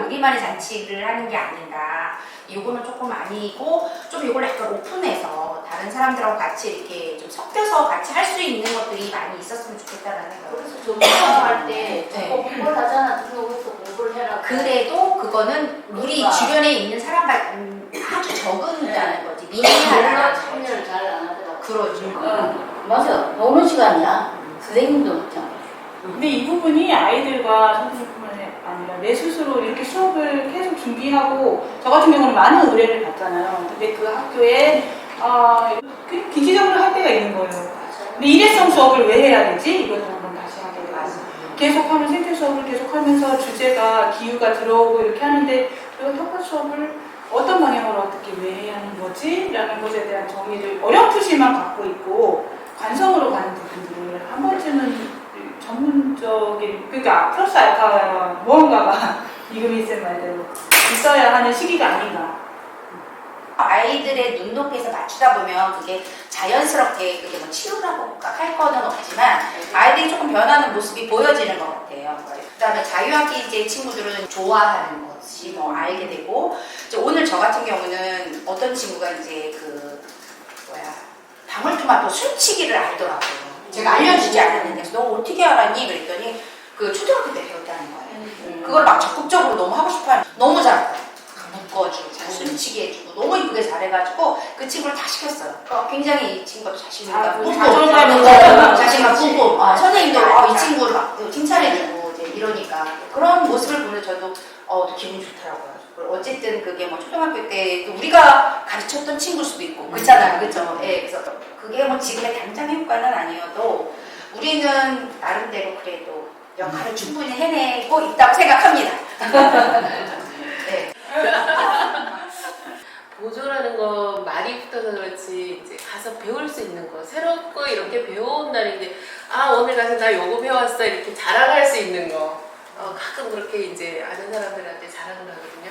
우리만의 잔치를 하는 게 아닌가. 요거는 조금 아니고 좀 요걸 약간 오픈해서 다른 사람들하고 같이 이렇게 좀 섞여서 같이 할 수 있는 것들이 많이 있었으면 좋겠다라는 거예요. 그래서 조명할 때 네. 공부를 하잖아. 등록해서 공부를 해라. 그래도 그거는 우리 그러니까. 주변에 있는 사람과 음, 아주 적은다는 거지. 미니하다는 거지. 참여를 잘 안 하더라고. 그러죠. 응, 맞아. 노는 시간이야. 선생님도 그렇잖아. 근데 이 부분이 아이들과 선생님뿐만 아니라 내 스스로 이렇게 수업을 계속 준비하고 저 같은 경우는 많은 의뢰를 받잖아요. 근데 그 학교에 아, 그 기기적으로 할 때가 있는 거예요. 근데 일회성 수업을 왜 해야 되지? 이거를 한번 다시 하게 되고 계속하면 생태 수업을 계속하면서 주제가 기후가 들어오고 이렇게 하는데 그 학과 수업을 어떤 방향으로 어떻게 왜 해야 하는 거지? 라는 것에 대한 정의를 어렴풋이만 갖고 있고 관성으로 가는 전문적인 그러니까 플러스 알파 무언가가 이금희 쌤 말대로 있어야 하는 시기가 아닌가. 아이들의 눈높이에서 맞추다 보면 그게 자연스럽게 그게 뭐 치유라고 할 거는 없지만 아이들이 조금 변하는 모습이 보여지는 것 같아요. 그다음에 자유학기제 친구들은 좋아하는 것이 뭐 알게 되고 이제 오늘 저 같은 경우는 어떤 친구가 이제 그 뭐야 방울토마토 숨치기를 알더라고요. 제가 알려주지 않았는데 너 어떻게 알았니? 그랬더니 그 초등학교 때 배웠다는 거예요. 그걸 막 적극적으로 너무 하고 싶어하는 너무 잘해요. 묶어주고 숨치게 해주고 너무 이쁘게 잘해가지고 그 친구를 다 시켰어요. 어, 굉장히 이 친구가 자신감 아, 어, 있잖아. 자신감. 뿜뿜 아, 선생님도 진짜. 어, 이 친구를 막 칭찬해주고 이제 이러니까 그런 모습을 보면 저도 어, 또 기분이 좋더라고요. 어쨌든 그게 뭐 초등학교 때 우리가 가르쳤던 친구일 수도 있고 그렇잖아요, 그렇죠? 예, 그래서 그게 뭐 지금의 당장 효과는 아니어도 우리는 나름대로 그래도 역할을 충분히 해내고 있다고 생각합니다. 네. 보조라는 건 말이 붙어서 그렇지 이제 가서 배울 수 있는 거 새롭고 이렇게 배워온다는 게아 오늘 가서 나 요거 배웠어 이렇게 자랑할 수 있는 거 어, 가끔 그렇게 이제 아는 사람들한테 자랑을 하거든요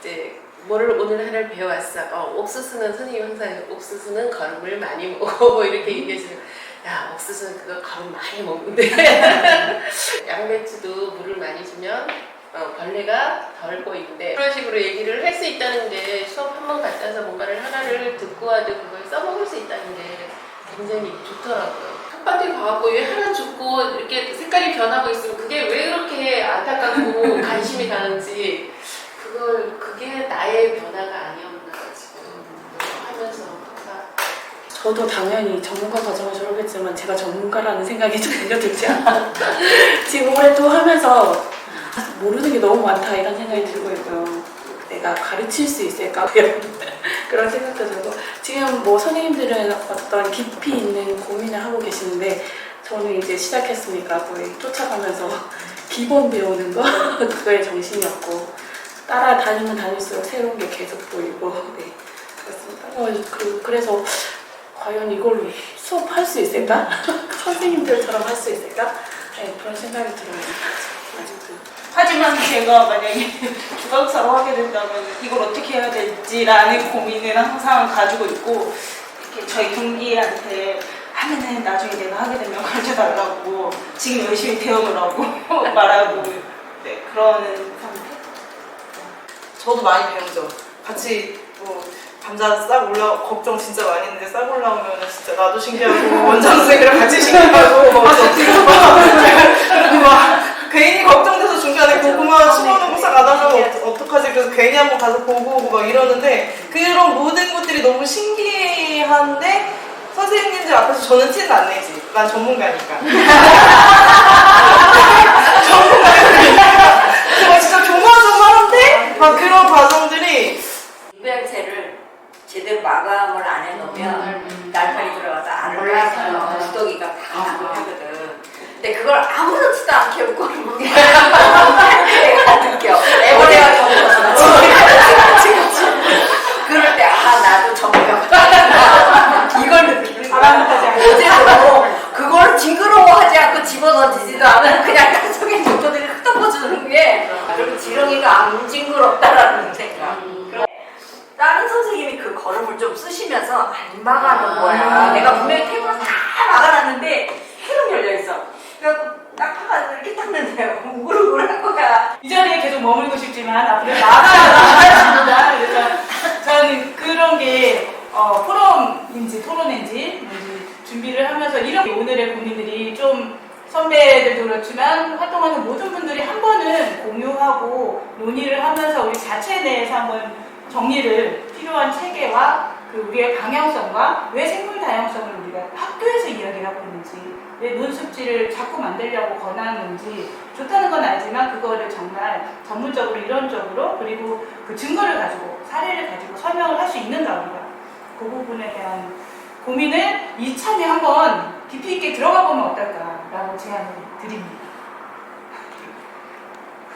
이제 뭐를 오늘 하나를 배워왔어. 어, 옥수수는 선생님 항상 옥수수는 거름을 많이 먹어. 뭐 이렇게 얘기해주면 야 옥수수는 그거 거름 많이 먹는데. 양배추도 물을 많이 주면 어, 벌레가 덜 꼬이는데. 그런 식으로 얘기를 할 수 있다는 게 수업 한 번 갔다 와서 뭔가를 하나를 듣고 와도 그걸 써먹을 수 있다는 게 굉장히 좋더라고요. 텃밭에 가갖고 왜 하나 죽고 이렇게 색깔이 변하고 있으면 그게 왜 그렇게 안타깝고 관심이 가는지 그걸 그게 나의 변화가 아니었나 지금 하면서 항상 저도 당연히 전문가 과정을 졸업했지만 제가 전문가라는 생각이 전혀 들지 않아요. 지금 올해 또 하면서 모르는 게 너무 많다 이런 생각이 들고 있고요. 내가 가르칠 수 있을까 이런 그런 생각도 들고 지금 뭐 선생님들은 어떤 깊이 있는 고민을 하고 계시는데 저는 이제 시작했으니까 거의 쫓아가면서 기본 배우는 거 그거에 정신이었고 따라다니면 다닐수록 새로운 게 계속 보이고 네 그렇습니다. 어, 그, 그래서 과연 이걸 수업할 수 있을까? 선생님들처럼 할 수 있을까? 네, 그런 생각이 들어요. 아직도. 하지만 제가 만약에 주각사로 하게 된다면 이걸 어떻게 해야 될지라는 고민을 항상 가지고 있고 이렇게 저희 동기한테 하면은 나중에 내가 하게 되면 가르쳐 달라고 지금 열심히 배워놓으라고 말하고 네, 그러는 상태. 저도 많이 배우죠. 같이 뭐 감자 싹 올라 걱정 진짜 많이 했는데 싹 올라오면 진짜 나도 신기하고 원장 선생님이랑 같이 신기하고 그리고 막 괜히 걱정돼서 중간에 고구마 심어놓고 싹 안 하면 어- 어떡하지 그래서 괜히 한번 가서 보고 오고 막 이러는데 그런 모든 것들이 너무 신기한데 선생님들 앞에서 저는 티는 안 내지. 난 전문가니까. 전문가니까. 제가 진짜 조마조마한데 막 그런 과정들이 입양새를 제대로 마감을 안 해놓으면 날파리 들어가서 안 올라서 올라가요. 구더기가 다 아. 나고 하거든. 근데 그걸 아무렇지도 않게 웃고는 못내가 느껴. 애벌레가 적어서 그럴 때 아 나도 전문가 이걸 느끼는 거야. 사랑하지 않고. 어제도 그걸 징그러워하지 않고 집어던지지도 않아 그냥 땅속에 정도들이 흩어져주는 게 그리고 지렁이가 안 징그럽다라는 생각. 그럼 다른 선생님이 그 걸음을 좀 쓰시면서 안 막아놓은 거야. 아. 내가 분명히 테이블을 다 막아놨는데 해로 열려 있어. 그래갖고 낙하가 이렇게 탔는데 우글우글 한 거야. 이 자리에 계속 머물고 싶지만 앞으로 나가야 나가야 그래서 저는 그런 게 어, 포럼인지 토론인지 뭔지 준비를 하면서 이런 오늘의 고민들이 좀 선배들도 그렇지만 활동하는 모든 분들이 한 번은 공유하고 논의를 하면서 우리 자체 내에서 한번 정리를 필요한 체계와 그 우리의 방향성과 왜 생물 다양성을 우리가 학교에서 이야기를 하고 있는지 왜 논습지를 자꾸 만들려고 권하는지 좋다는 건 알지만 그거를 정말 전문적으로 이론적으로 그리고 그 증거를 가지고 사례를 가지고 설명을 할 수 있는가 우리가 그 부분에 대한 고민을 이참에 한번 깊이 있게 들어가 보면 어떨까라고 제안을 드립니다.